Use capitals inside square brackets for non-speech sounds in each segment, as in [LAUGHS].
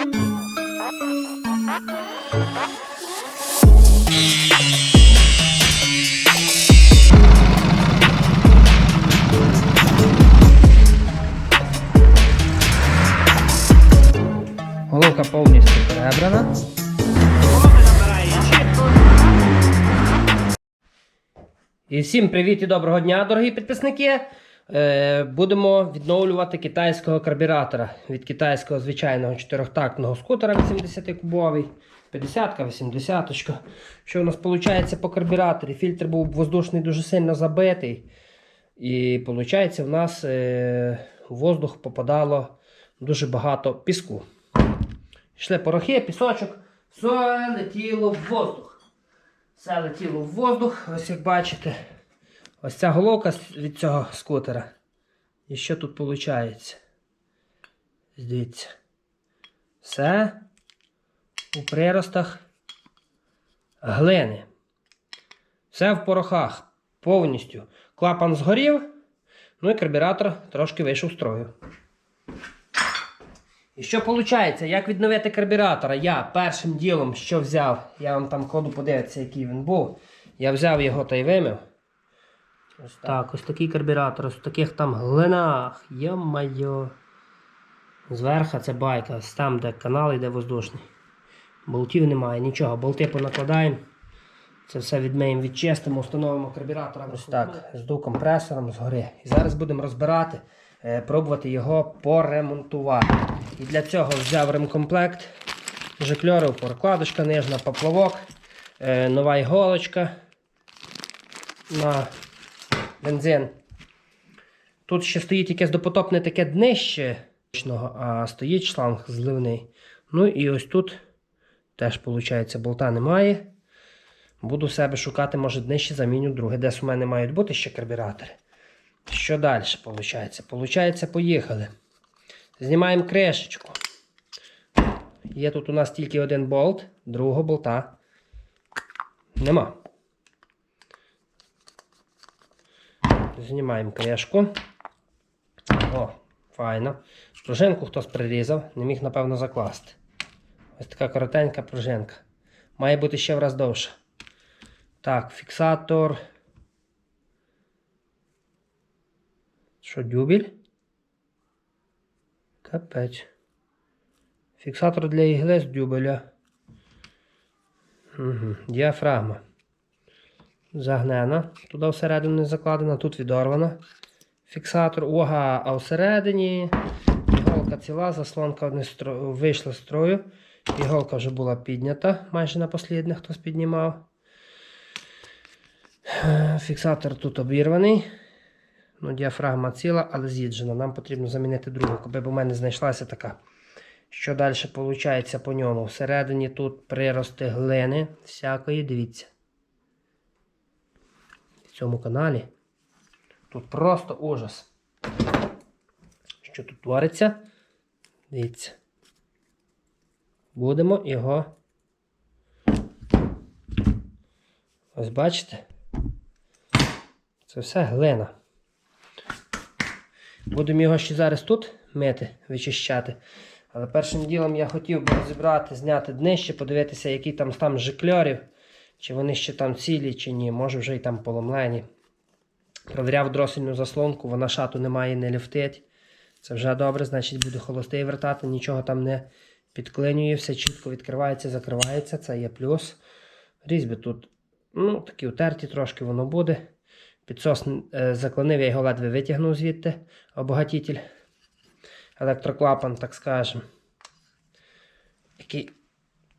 Головка повністю перебрана. І всім привіт і доброго дня, дорогі підписники. Е, будемо відновлювати китайського карбюратора від китайського звичайного чотирьохтактного скутера 80-кубовий, 50-ка, 80-ка. Що у нас виходить по карбюраторі? Фільтр був воздушний дуже сильно забитий. І виходить, в нас е, в воздух попадало дуже багато піску. Йшли порохи, пісочок, все летіло в воздух. Все летіло в воздух, ось як бачите. Ось ця головка від цього скутера. І що тут виходить? Дивіться. Все у приростах глини. Все в порохах. Повністю. Клапан згорів, ну і карбюратор трошки вийшов з строю. І що виходить, як відновити карбюратора? Я першим ділом, що взяв, я вам там кладу подивитися, який він був. Я взяв його та й вимив. Ось так, ось такий карбюратор, ось в таких там глинах. Йо-майо. Зверху це байка, ось там, де канал йде воздушний. Болтів немає, нічого. Болти понакладаємо. Це все відмиємо, відчистимо, встановимо карбюратора. Ось так, з компресором згори. І зараз будемо розбирати, е, пробувати його поремонтувати. І для цього взяв ремкомплект, жикльорив, прокладочка нижна, поплавок, е, нова іголочка на бензин. Тут ще стоїть якесь допотопне таке днище, а стоїть шланг зливний. Ну і ось тут теж, виходить, болта немає. Буду себе шукати, може, днище заміню друге. Десь у мене мають бути ще карбюратори. Що далі виходить? Получається, поїхали. Знімаємо кришечку. Є тут у нас тільки один болт, другого болта нема. Знімаємо кришку. О, файно. Пружинку хтось прирізав, не міг, напевно, закласти. Ось така коротенька пружинка. Має бути ще враз довше. Так, фіксатор. Що, дюбель? Капець. Фіксатор для ігли з дюбеля. Угу. Діафрагма. Загнена. Туди всередину не закладена, тут відорвана. Фіксатор. Ага, а всередині іголка ціла, заслонка вийшла з строю. Іголка вже була піднята, майже на послідних хтось піднімав. Фіксатор тут обірваний. Ну, діафрагма ціла, але з'їджена. Нам потрібно замінити другу, аби в мене знайшлася така. Що далі виходить по ньому? Всередині тут прирости глини всякої, дивіться. Цьому каналі. Тут просто ужас. Що тут твориться? Дивіться. Будемо його. Ось бачите? Це все глина. Будемо його ще зараз тут мити, вичищати. Але першим ділом я хотів би розібрати, зняти днище, подивитися, які там стан жикльорів, чи вони ще там цілі, чи ні. Може вже і там поломлені. Провіряв дросельну заслонку, вона шату немає, не люфтить. Це вже добре, значить буде холостий вертати, нічого там не підклинює, все чітко відкривається, закривається, це є плюс. Різьби тут ну, такі утерті трошки воно буде. Підсос е, заклонив, я його ледве витягнув звідти, обогатитель. Електроклапан, так скажемо. Який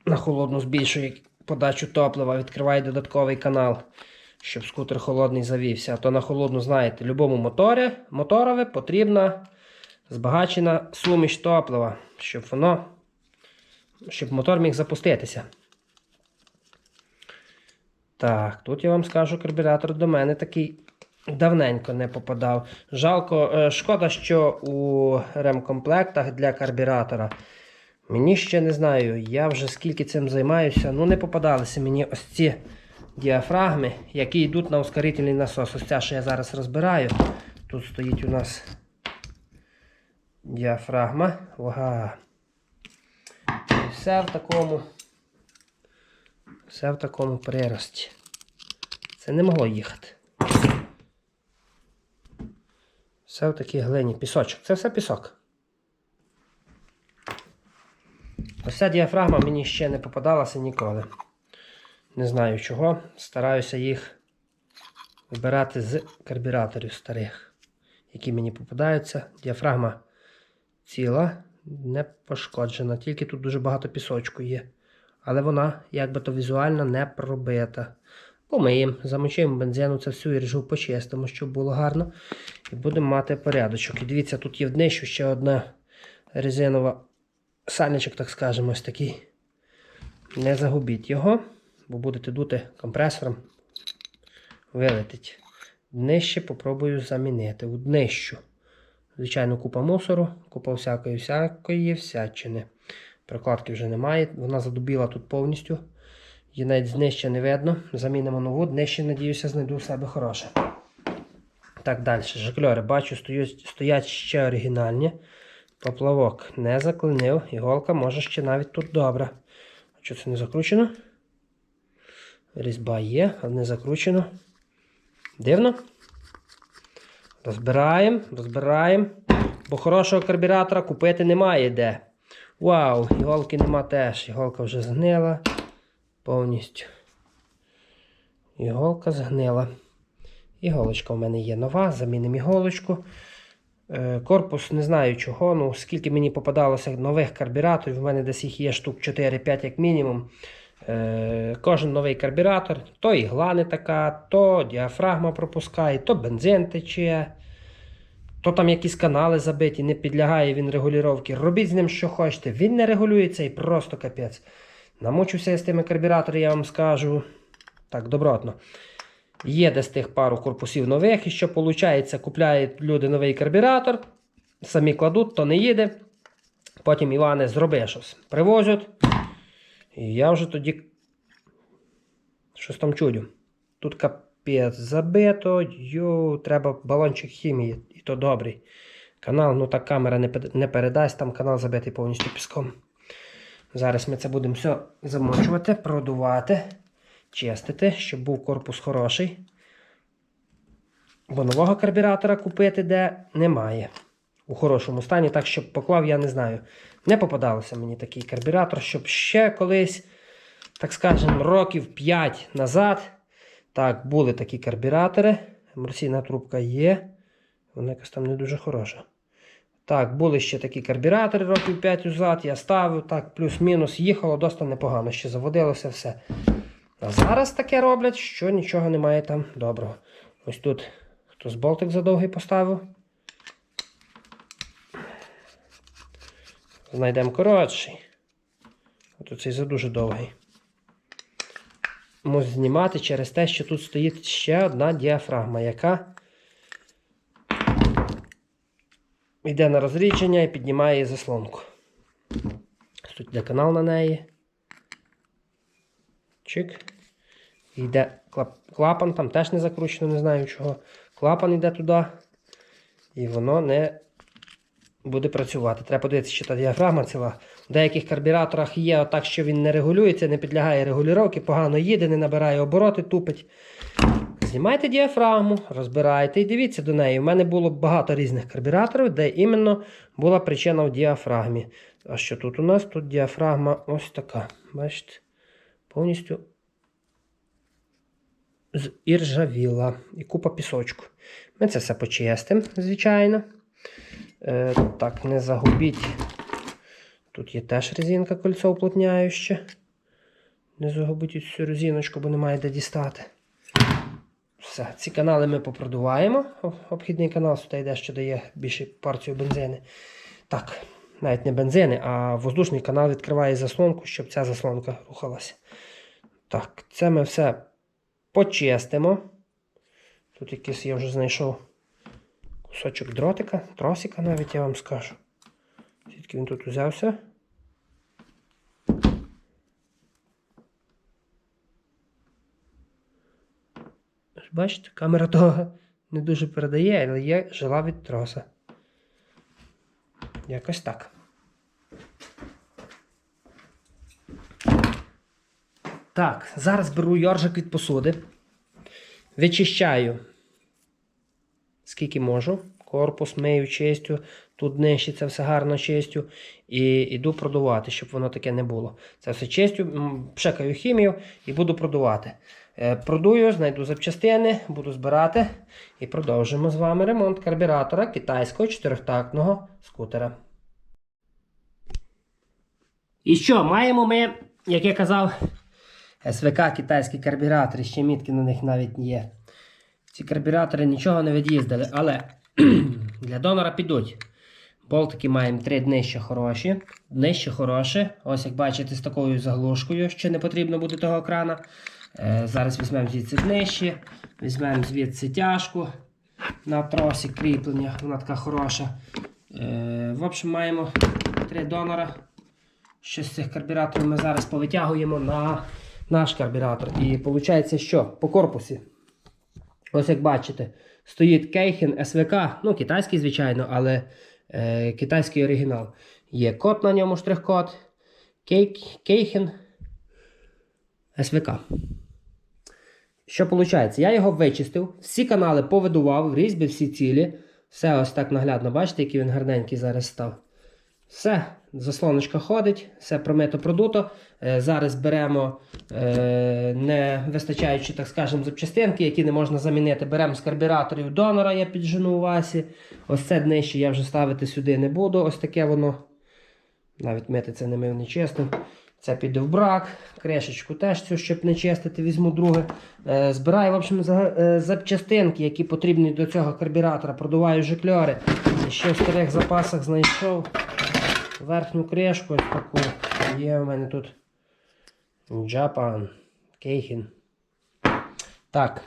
на холодну збільшує подачу топлива, відкриває додатковий канал, щоб скутер холодний завівся. А то на холодну, знаєте, любому моторі, моторові потрібна збагачена суміш топлива, щоб воно, щоб мотор міг запуститися. Так, тут я вам скажу, карбюратор до мене такий давненько не попадав. Жалко, е, шкода, що у ремкомплектах для карбюратора. Мені ще не знаю, я вже скільки цим займаюся. Ну, не попадалися мені ось ці діафрагми, які йдуть на ускорительний насос. Ось ця, що я зараз розбираю. Тут стоїть у нас діафрагма. Ага. все в такому. Все в такому прирості. Це не могло їхати. Все в такій глині. Пісочок. Це все пісок. Ось ця діафрагма мені ще не попадалася ніколи. Не знаю чого. Стараюся їх вибирати з карбюраторів старих, які мені попадаються. Діафрагма ціла, не пошкоджена, тільки тут дуже багато пісочку є. Але вона, як би то візуально, не пробита. Помиємо, замочуємо бензину, це всю іржу почистимо, щоб було гарно. І будемо мати порядочок. І дивіться, тут є в днищу ще одна резинова сальничок, так скажемо, ось такий. Не загубіть його, бо будете дути компресором, вилетить. Днище попробую замінити. У днищу. Звичайно, купа мусору, купа всякої всякої всячини. Прокладки вже немає. Вона задубіла тут повністю. Її навіть з не видно. Замінимо нову. Днище, надіюся, знайду в себе хороше. Так, далі. Жикльори. Бачу, стоять ще оригінальні. Поплавок не заклинив. Іголка може ще навіть тут добра. А що це не закручено? Різьба є, але не закручено. Дивно. Розбираємо, розбираємо. Бо хорошого карбюратора купити немає де. Вау, іголки нема теж. Іголка вже згнила повністю. Іголка згнила. Іголочка у мене є нова, замінимо іголочку. Е, Корпус не знаю чого. Ну, скільки мені попадалося нових карбюраторів, у мене десь їх є штук 4-5 як мінімум. Е, Кожен новий карбюратор, то ігла не така, то діафрагма пропускає, то бензин тече, то там якісь канали забиті, не підлягає він регулювання. Робіть з ним що хочете. Він не регулюється і просто капець. Намучився я з тими карбюраторами, я вам скажу. Так, добротно. Є десь тих пару корпусів нових, і що виходить, купляють люди новий карбюратор, самі кладуть, то не їде. Потім Іване зроби щось. Привозять. І я вже тоді щось там чудю. Тут капець забито, йо, треба балончик хімії, і то добрий. Канал, ну так камера не, не передасть, там канал забитий повністю піском. Зараз ми це будемо все замочувати, продувати, чистити, щоб був корпус хороший. Бо нового карбюратора купити де немає. У хорошому стані, так щоб поклав, я не знаю. Не попадалося мені такий карбюратор, щоб ще колись, так скажемо, років 5 назад. Так, були такі карбюратори. Емульсійна трубка є. Вона якась там не дуже хороша. Так, були ще такі карбюратори років 5 назад. Я ставив, так, плюс-мінус їхало, досить непогано, ще заводилося все. А зараз таке роблять, що нічого немає там доброго. Ось тут хтось болтик задовгий поставив. Знайдемо коротший. От цей задуже довгий. Можу знімати через те, що тут стоїть ще одна діафрагма, яка йде на розрідження і піднімає заслонку. Тут йде канал на неї. Чик. Йде клапан, там теж не закручено, не знаю чого. Клапан йде туди. І воно не буде працювати. Треба подивитися, що та діафрагма ціла. В деяких карбюраторах є так, що він не регулюється, не підлягає регулювання, погано їде, не набирає обороти, тупить. Знімайте діафрагму, розбирайте і дивіться до неї. У мене було багато різних карбюраторів, де іменно була причина в діафрагмі. А що тут у нас? Тут діафрагма ось така. Бачите? Повністю з іржавіла і купа пісочку. Ми це все почистимо, звичайно. Е, так, не загубіть. Тут є теж резинка кольцо уплотняюче. Не загубіть цю резиночку, бо немає де дістати. Все, ці канали ми попродуваємо. Обхідний канал сюди йде, що дає більше порцію бензини. Так, навіть не бензини, а воздушний канал відкриває заслонку, щоб ця заслонка рухалася. Так, це ми все почистимо. Тут якийсь я вже знайшов кусочок дротика, тросика навіть я вам скажу. Звідки він тут узявся? Бачите, камера того не дуже передає, але є жила від троса. Якось так. Так, зараз беру йоржик від посуди. Вичищаю, скільки можу. Корпус мию чистю, тут нижче це все гарно чистю. І йду продувати, щоб воно таке не було. Це все чистю, м, пшикаю хімію і буду продувати. Е, Продую, знайду запчастини, буду збирати і продовжимо з вами ремонт карбюратора китайського чотирьохтактного скутера. І що, маємо ми, як я казав, СВК китайські карбюратори, ще мітки на них навіть є. Ці карбюратори нічого не від'їздили, але [CLEARS THROAT] для донора підуть. Болтики маємо три днище хороші. Днище хороше. Ось як бачите, з такою заглушкою, що не потрібно буде того крана. Е, зараз візьмемо звідси днище, візьмемо звідси тяжку на тросі кріплення, вона така хороша. Е, в общем, маємо три донора. Що з цих карбюраторів ми зараз повитягуємо на наш карбюратор. І виходить, що по корпусі. Ось як бачите, стоїть Кейхен СВК, ну китайський, звичайно, але е, китайський оригінал. Є код на ньому, штрих-код. Кейхен СВК. Що виходить? Я його вичистив, всі канали повидував, різьби всі цілі. Все ось так наглядно, бачите, який він гарненький зараз став. Все, заслоночка ходить, все промито продуто. Е, зараз беремо, е, не вистачаючи, так скажемо, запчастинки, які не можна замінити. Беремо з карбюраторів донора, я піджену у Васі. Ось це днище я вже ставити сюди не буду. Ось таке воно. Навіть мити це не мив не чистив. Це піде в брак. Кришечку теж цю, щоб не чистити, візьму друге. Е, збираю в общем, е, запчастинки, які потрібні до цього карбюратора. Продуваю жикльори. І ще в старих запасах знайшов верхню кришку ось таку. Є в мене тут Japan Кейхін. Так.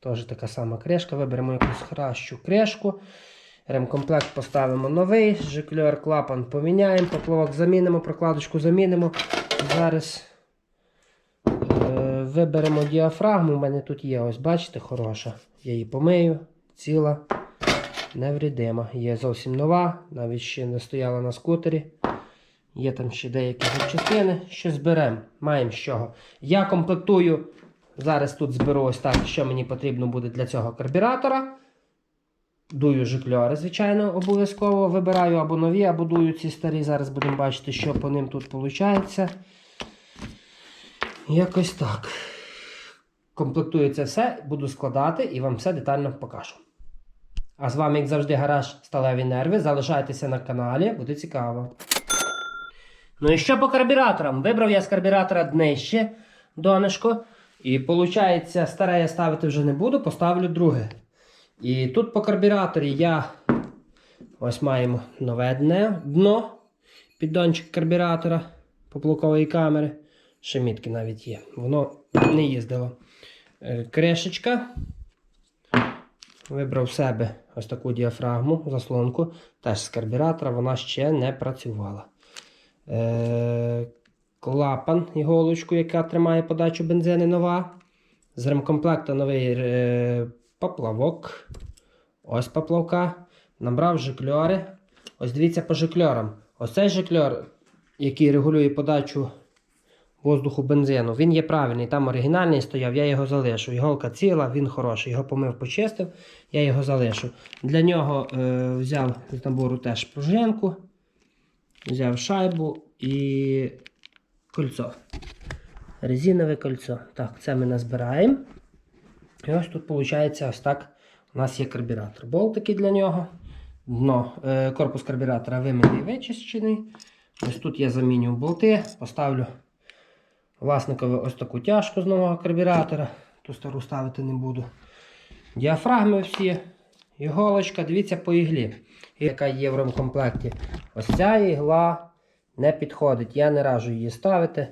Теж така сама кришка. Виберемо якусь кращу кришку. Ремкомплект поставимо новий, жикльор, клапан поміняємо, поплавок замінимо, прокладочку замінимо. Зараз е, виберемо діафрагму. У мене тут є, ось бачите, хороша. Я її помию, ціла, неврідима. Є зовсім нова, навіть ще не стояла на скутері. Є там ще деякі запчастини, що зберемо. Маємо з чого. Я комплектую. Зараз тут зберу ось так, що мені потрібно буде для цього карбюратора. Дую жикльори, звичайно, обов'язково. Вибираю або нові, або дую ці старі. Зараз будемо бачити, що по ним тут виходить. Якось так. Комплектую це все, буду складати і вам все детально покажу. А з вами, як завжди, гараж Сталеві Нерви. Залишайтеся на каналі, буде цікаво. Ну і що по карбюраторам? Вибрав я з карбюратора днище донышко. І виходить, старе я ставити вже не буду, поставлю друге. І тут по карбюраторі я ось маємо нове дне, дно, піддончик карбюратора поплавкової камери. Ще мітки навіть є. Воно не їздило. Е, Кришечка. Вибрав себе ось таку діафрагму, заслонку. Теж з карбюратора вона ще не працювала. Е, клапан, іголочку, яка тримає подачу бензини нова. З ремкомплекта новий е, поплавок. Ось поплавка. Набрав жикльори. Ось дивіться по жикльорам. Ось цей жикльор, який регулює подачу воздуху бензину, він є правильний. Там оригінальний стояв, я його залишу. Іголка ціла, він хороший. Його помив, почистив, я його залишу. Для нього е, взяв з набору теж пружинку, взяв шайбу і кольцо. Резинове кольцо. Так, це ми назбираємо. І ось тут виходить ось так. У нас є карбюратор. Болтики для нього. Дно, е, корпус карбюратора вимитий вичищений. Ось тут я заміню болти, поставлю власникові ось таку тяжку з нового карбюратора. Ту стару ставити не буду. Діафрагми всі. Іголочка, дивіться по іглі, яка є в ремкомплекті. Ось ця ігла не підходить. Я не раджу її ставити.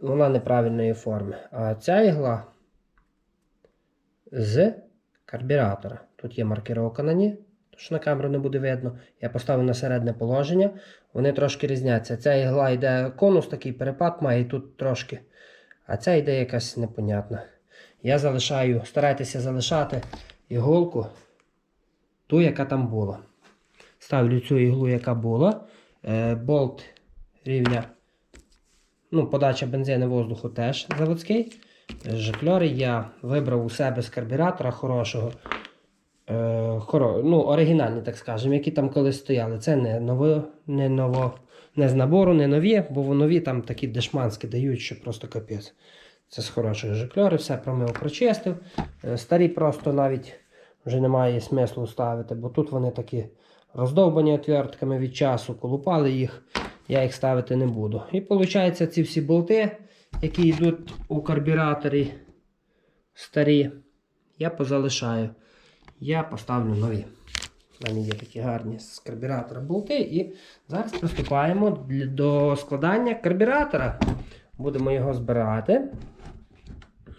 Вона неправильної форми. А ця ігла з карбюратора. Тут є маркировка на ній, тож на камеру не буде видно. Я поставив на середнє положення. Вони трошки різняться. Ця ігла йде конус, такий перепад має тут трошки. А ця йде якась непонятна. Я залишаю, старайтеся залишати іголку, ту, яка там була. Ставлю цю іглу, яка була. Е, болт рівня Ну, подача бензину воздуху теж заводський. Жикльори я вибрав у себе з карбюратора хорошого. Е, хоро, ну, оригінальні, так скажемо, які там колись стояли. Це не ново, не ново, не з набору, не нові, бо нові там такі дешманські дають, що просто капець. Це з хорошої жикльори, все промив, прочистив. Е, Старі просто навіть вже немає смислу ставити, бо тут вони такі роздовбані отвертками від часу, колупали їх, я їх ставити не буду. І виходить, ці всі болти, які йдуть у карбюраторі старі, я позалишаю. Я поставлю нові. У мене є такі гарні з карбюратора болти. І зараз приступаємо до складання карбюратора. Будемо його збирати.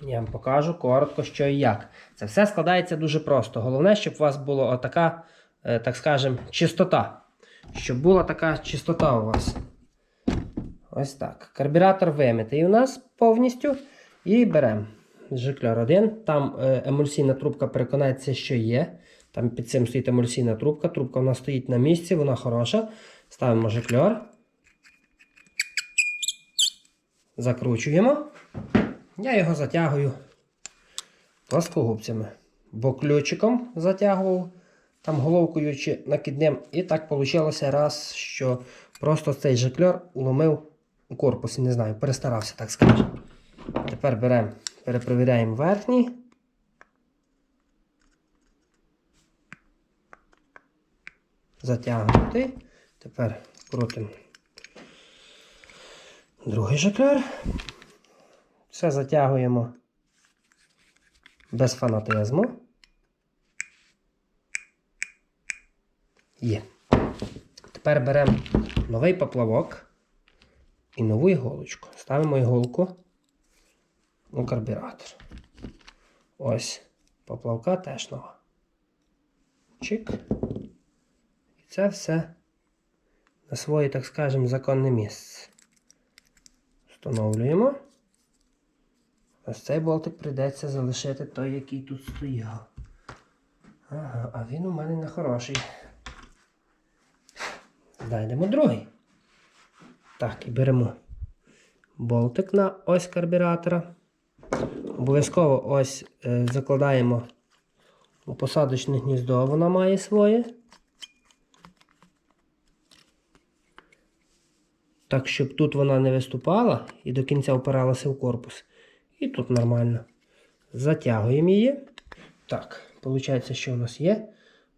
Я вам покажу коротко, що і як. Це все складається дуже просто. Головне, щоб у вас була отака, е, так скажемо, чистота. Щоб була така чистота у вас. Ось так. Карбюратор вимитий у нас повністю. І беремо жиклер 1. Там е, емульсійна трубка, переконайтеся, що є. Там під цим стоїть емульсійна трубка. Трубка нас стоїть на місці, вона хороша. Ставимо жиклер. Закручуємо. Я його затягую плоскогубцями. Бо ключиком затягував там головкою чи накидним. І так вийшло раз, що просто цей жиклер ломив у корпусі, не знаю, перестарався, так скажемо. Тепер беремо, перепровіряємо верхній. Затягнутий. Тепер крутимо другий жиклер. Все затягуємо без фанатизму. Є. Тепер беремо новий поплавок і нову іголочку. Ставимо іголку у карбюратор. Ось поплавка теж нова. Чик. І це все на своє, так скажемо, законне місце. Встановлюємо. Ось цей болтик прийдеться залишити той, який тут стояв. Ага, а він у мене не хороший. Знайдемо другий. Так, і беремо болтик на ось карбюратора. Обов'язково ось е, закладаємо у посадочне гніздо, вона має своє. Так, щоб тут вона не виступала і до кінця опиралася в корпус. І тут нормально. Затягуємо її. Так, виходить, що у нас є.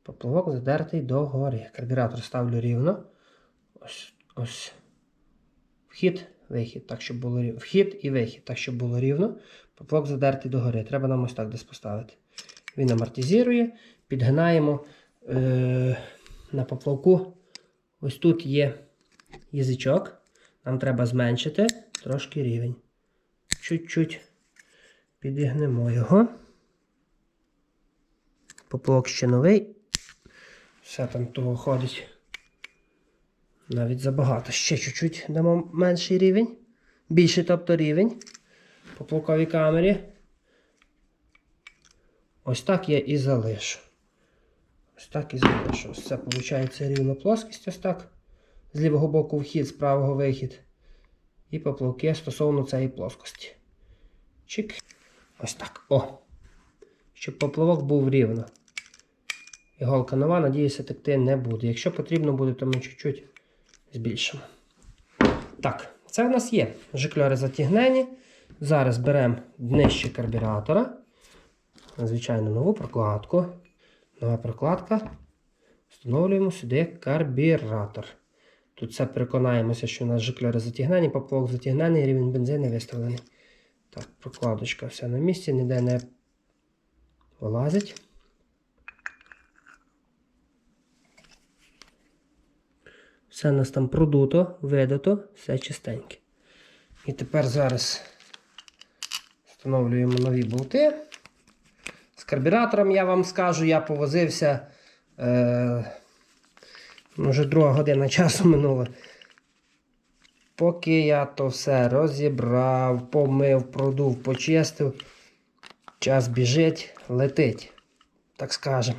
Поплавок задертий догори. Карбюратор ставлю рівно. Ось ось. Вхід, вихід, так, щоб було рівно. Вхід і вихід, так, щоб було рівно. Поплавок задертий догори. Треба нам ось так десь поставити. Він амортизує. Підгинаємо е- на поплавку. Ось тут є язичок. Нам треба зменшити трошки рівень. Чуть-чуть підігнемо його. Поплавок ще новий. Все там того ходить. Навіть забагато. Ще чуть-чуть дамо менший рівень. Більший, тобто рівень. По плавковій камері. Ось так я і залишу. Ось так і залишу. Ось це виходить рівна плоскість. Ось так. З лівого боку вхід, з правого вихід. І поплавки стосовно цієї плоскості. Чик. Ось так. О. Щоб поплавок був рівно. Іголка нова, надіюся, текти не буде. Якщо потрібно буде, то ми чуть-чуть збільшимо. Так, це в нас є. Жикльори затягнені. Зараз беремо днище карбюратора. Звичайно, нову прокладку. Нова прокладка. Встановлюємо сюди карбюратор. Тут все переконаємося, що у нас жикльори затягнені, поплавок затягнений, рівень бензину виставлений. Так, прокладочка вся на місці, ніде не вилазить. Все у нас там продуто, видато, все чистеньке. І тепер зараз встановлюємо нові болти. З карбюратором я вам скажу, я повозився. Е, вже друга година часу минула. Поки я то все розібрав, помив, продув, почистив, час біжить, летить, так скажем.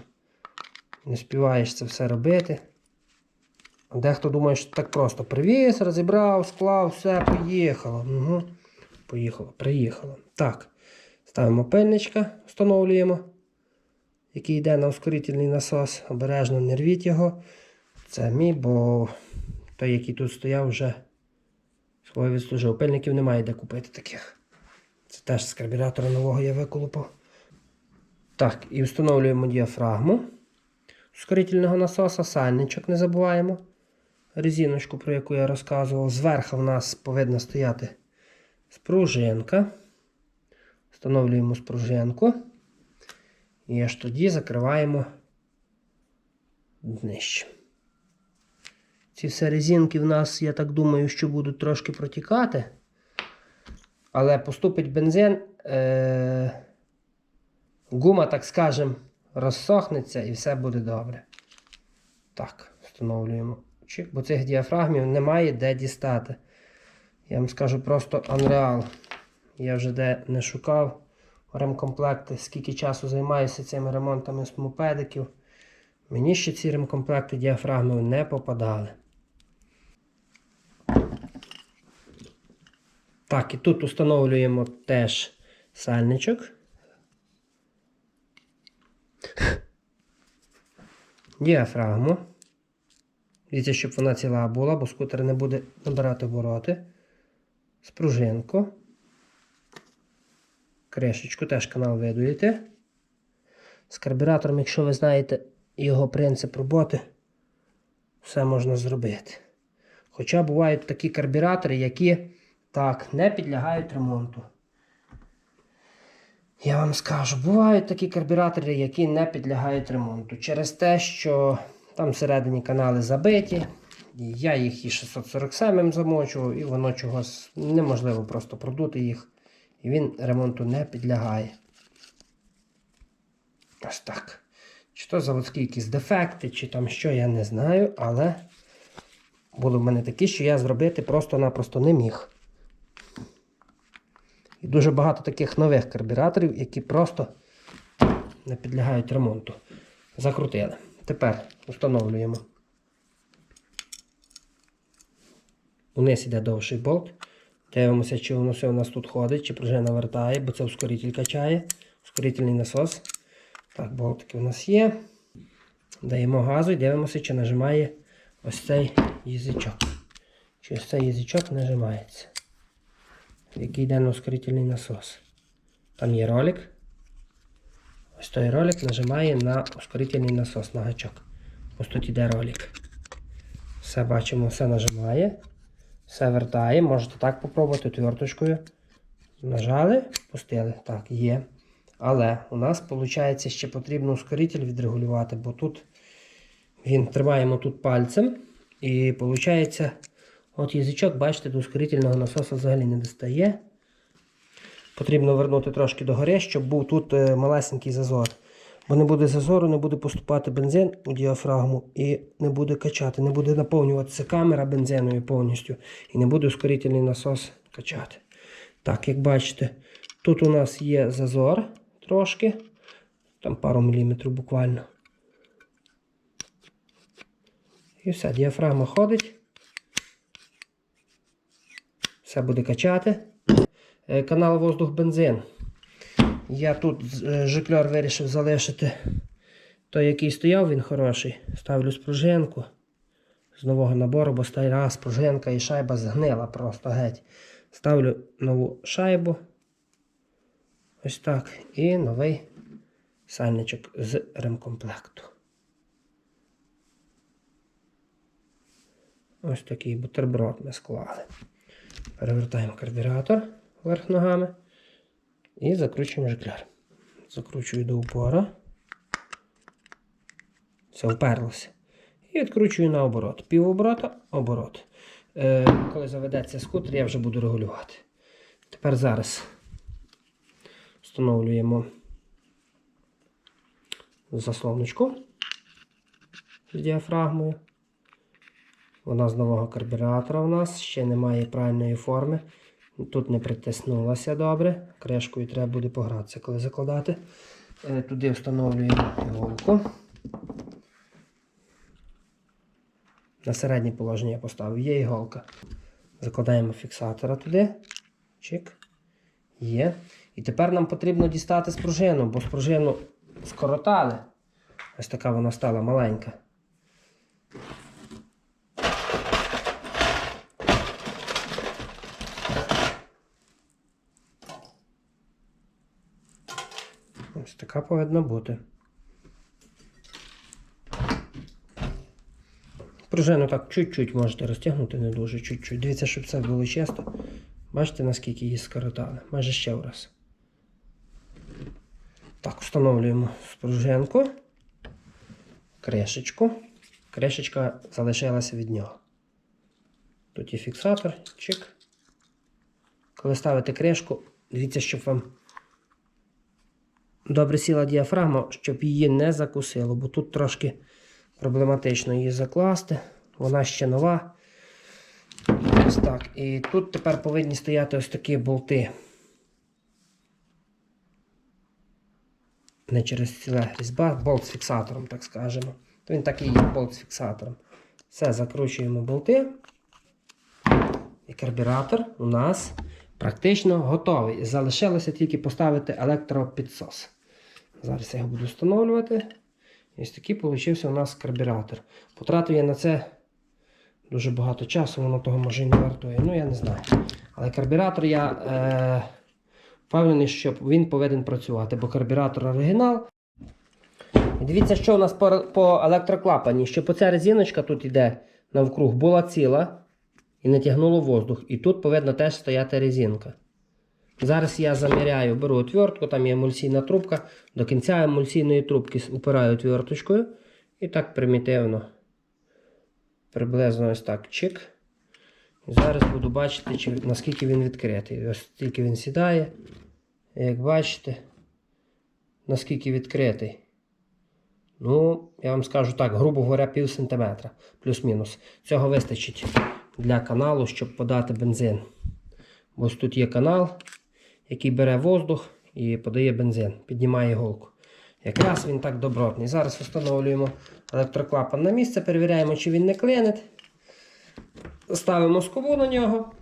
Не співаєш це все робити. Дехто думає, що так просто. Привіз, розібрав, склав, все, поїхало. Угу. Поїхало, приїхало. Так. Ставимо пильничка, встановлюємо, який йде на ускорительний насос. Обережно не рвіть його. Це мій, бо той, який тут стояв, вже своє відслужив. Пильників немає де купити таких. Це теж з карбюратора нового я виколупав. Так, і встановлюємо діафрагму ускорительного насоса, сальничок не забуваємо. Резиночку, про яку я розказував. Зверху в нас повинна стояти спружинка. Встановлюємо спружинку. І аж тоді закриваємо днище. Ці все резинки в нас, я так думаю, що будуть трошки протікати. Але поступить бензин, е- гума, так скажем, розсохнеться і все буде добре. Так, встановлюємо чик, бо цих діафрагмів немає де дістати. Я вам скажу просто Unreal. Я вже де не шукав ремкомплекти, скільки часу займаюся цими ремонтами з мопедиків. Мені ще ці ремкомплекти діафрагмів не попадали. Так, і тут встановлюємо теж сальничок. [LAUGHS] Діафрагму. Дивіться, щоб вона ціла була, бо скутер не буде набирати обороти. Спружинку. Кришечку теж канал видуєте. З карбюратором, якщо ви знаєте його принцип роботи, все можна зробити. Хоча бувають такі карбюратори, які так, не підлягають ремонту. Я вам скажу, бувають такі карбюратори, які не підлягають ремонту. Через те, що там всередині канали забиті. Я їх і 647 замочував, і воно чогось неможливо просто продути їх. І він ремонту не підлягає. Ось так. Чи то заводські якісь дефекти, чи там що, я не знаю, але були в мене такі, що я зробити просто-напросто не міг. І дуже багато таких нових карбюраторів, які просто не підлягають ремонту. Закрутили. Тепер встановлюємо. Униз йде довший болт. Дивимося, чи воно все у нас тут ходить, чи пружина вертає, бо це ускоритель качає. Ускорительний насос. Так, болтики у нас є. Даємо газу і дивимося, чи нажимає ось цей язичок. Чи ось цей язичок нажимається. Який йде на ускорительний насос. Там є ролик. Ось той ролик нажимає на ускорительний насос на гачок. Ось тут йде ролик. Все бачимо, все нажимає. Все вертає. Можете так попробувати отверточкою. Нажали, пустили. Так, є. Але у нас, виходить, ще потрібно ускоритель відрегулювати, бо тут він тримаємо тут пальцем. І виходить, от язичок, бачите, до ускорительного насосу взагалі не достає. Потрібно вернути трошки догори, щоб був тут е, малесенький зазор. Бо не буде зазору, не буде поступати бензин у діафрагму і не буде качати, не буде наповнюватися камера бензиною повністю. І не буде ускорительний насос качати. Так, як бачите, тут у нас є зазор трошки, там пару міліметрів буквально. І все, діафрагма ходить. Все буде качати. Е, Канал воздух-бензин. Я тут е, жикльор вирішив залишити той, який стояв, він хороший. Ставлю спружинку з нового набору, бо стара спружинка і шайба згнила просто геть. Ставлю нову шайбу. Ось так. І новий сальничок з ремкомплекту. Ось такий бутерброд ми склали. Перевертаємо карбюратор вверх ногами і закручуємо жикляр. Закручую до упора. Все, вперлося. І відкручую на оборот. Пів оборота, оборот. Е, коли заведеться скутер, я вже буду регулювати. Тепер зараз встановлюємо заслоночку з діафрагмою. Вона з нового карбюратора у нас, ще немає правильної форми. Тут не притиснулася добре. Кришкою треба буде погратися, коли закладати. Е, Туди встановлюємо іголку. На середнє положення я поставив. Є іголка. Закладаємо фіксатора туди. Чик. Є. І тепер нам потрібно дістати спружину, бо спружину скоротали. Ось така вона стала маленька. Ось така повинна бути. Пружину так чуть-чуть можете розтягнути, не дуже чуть-чуть. Дивіться, щоб це було чисто. Бачите, наскільки її скоротали? Майже ще раз. Так, встановлюємо спружинку, кришечку. Кришечка залишилася від нього. Тут є фіксатор, чик. Коли ставите кришку, дивіться, щоб вам добре сіла діафрагма, щоб її не закусило, бо тут трошки проблематично її закласти. Вона ще нова. Ось так. І тут тепер повинні стояти ось такі болти. Не через ціле різьба, болт з фіксатором, так скажемо. То він такий є болт з фіксатором. Все, закручуємо болти. І карбюратор у нас практично готовий. Залишилося тільки поставити електропідсос. Зараз я його буду встановлювати. Ось такий получився у нас карбюратор. Потратив я на це дуже багато часу, воно того може не вартує. Ну, я не знаю. Але карбюратор я е, впевнений, що він повинен працювати, бо карбюратор оригінал. І дивіться, що у нас по, по електроклапані. Щоб оця резиночка тут йде навкруг, була ціла і не тягнуло воздух. І тут повинна теж стояти резинка. Зараз я заміряю, беру отвертку, там є емульсійна трубка. До кінця емульсійної трубки упираю отверточкою. І так примітивно. Приблизно ось так чик. Зараз буду бачити, чи, наскільки він відкритий. Ось тільки він сідає. Як бачите, наскільки відкритий. Ну, я вам скажу так, грубо говоря, пів сантиметра, плюс-мінус. Цього вистачить для каналу, щоб подати бензин. Ось тут є канал, який бере воздух і подає бензин, піднімає голку. Якраз він так добротний. Зараз встановлюємо електроклапан на місце, перевіряємо, чи він не клинить. Ставимо скобу на нього.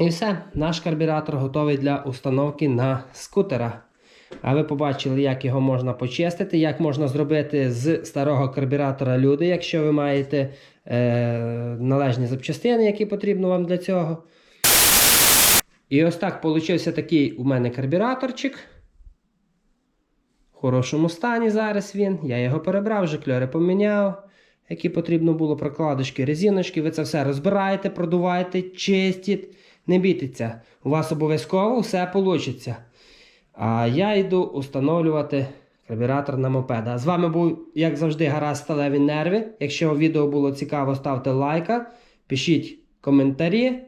І все, наш карбюратор готовий для установки на скутера. А ви побачили, як його можна почистити, як можна зробити з старого карбюратора люди, якщо ви маєте е, належні запчастини, які потрібно вам для цього. І ось так получився такий у мене карбюраторчик. В хорошому стані зараз він. Я його перебрав, вже кльори поміняв. Які потрібно було прокладочки, резиночки. Ви це все розбираєте, продуваєте, чистіть. Не бійтеся, у вас обов'язково все вийде. А я йду установлювати карбюратор на мопеда. З вами був, як завжди, гаразд сталеві нерви. Якщо відео було цікаво, ставте лайка, пишіть коментарі.